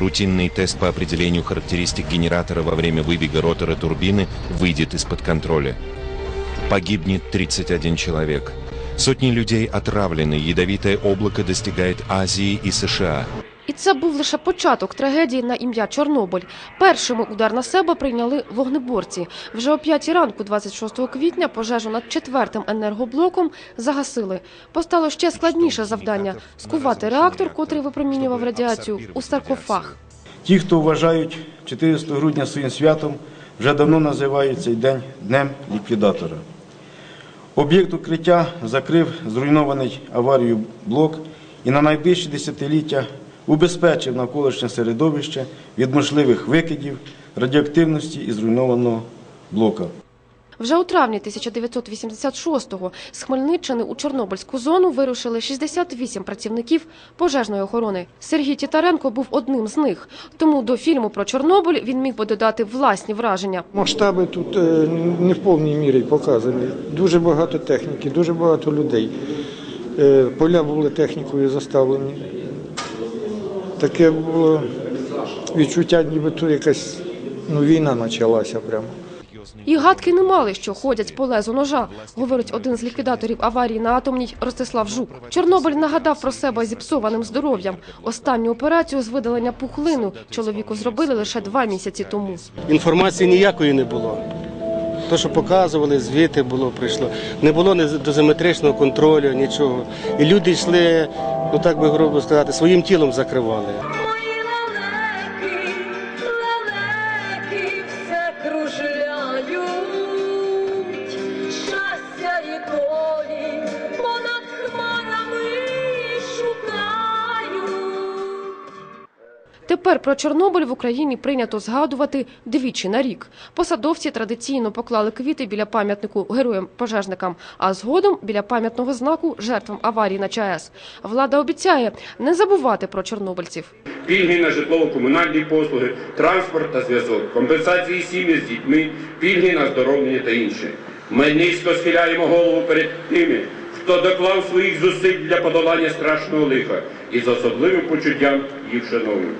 Рутинный тест по определению характеристик генератора во время выбега ротора турбины выйдет из-под контроля. Погибнет 31 человек. Сотни людей отравлены, ядовитое облако достигает Азии и США. І це був лише початок трагедії на ім'я Чорнобиль. Першими удар на себе прийняли вогнеборці. Вже о 5 ранку, 26 квітня, пожежу над четвертим енергоблоком загасили. Постало ще складніше завдання – скувати реактор, котрий випромінював радіацію, у саркофаг. Ті, хто вважають 14 грудня своїм святом, вже давно називають цей день Днем ліквідатора. Об'єкт укриття закрив зруйнований аварією блок і на найближчі десятиліття убезпечив навколишнє середовище від можливих викидів, радіоактивності і зруйнованого блока. Вже у травні 1986-го з Хмельниччини у Чорнобильську зону вирушили 68 працівників пожежної охорони. Сергій Тітаренко був одним з них. Тому до фільму про Чорнобиль він міг би додати власні враження. Масштаби тут е, не в повній мірі показані. Дуже багато техніки, дуже багато людей. Е, Поля були технікою заставлені. Таке було відчуття, ніби тут якась ну, війна почалася прямо. І гадки не мали, що ходять по лезу ножа, говорить один з ліквідаторів аварії на атомній Ростислав Жук. Чорнобиль нагадав про себе зіпсованим здоров'ям. Останню операцію з видалення пухлину чоловіку зробили лише два місяці тому. Інформації ніякої не було. То, що показували, звідти було прийшло. Не було дозиметричного контролю, нічого. І люди йшли, ну так би грубо сказати, своїм тілом закривали. Тепер про Чорнобиль в Україні прийнято згадувати двічі на рік. Посадовці традиційно поклали квіти біля пам'ятнику героям-пожежникам, а згодом біля пам'ятного знаку жертвам аварії на ЧАЕС. Влада обіцяє не забувати про чорнобильців. пільги на житлово-комунальні послуги, транспорт та зв'язок, компенсації сім'ї з дітьми, пільги на оздоровлення та інше. Ми низько схиляємо голову перед тими, хто доклав своїх зусиль для подолання страшного лиха і з особливим почуттям їх шановних.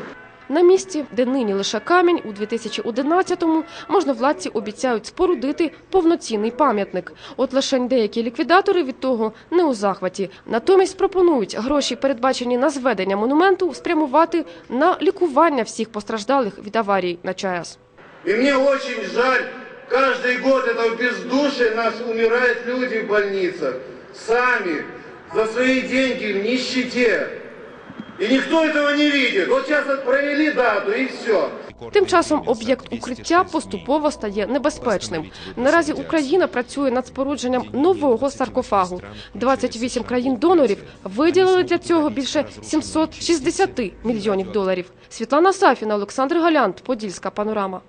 На місці, де нині лише камінь, у 2011-му можновладці обіцяють спорудити повноцінний пам'ятник. От лише деякі ліквідатори від того не у захваті. Натомість пропонують гроші, передбачені на зведення монументу, спрямувати на лікування всіх постраждалих від аварій на ЧАЕС. И мне очень жаль, каждый год это в нас умирают люди в больницах. Сами, за свои деньги, в нищете. И никто этого не видит. Вот сейчас провели дату и все. Тим часом об'єкт укриття поступово стає небезпечним. Наразі Україна працює над спорудженням нового саркофагу. 28 країн-донорів виділили для цього більше 760 мільйонів доларів. Світлана Сафіна, Олександр Галянт, Подільська панорама.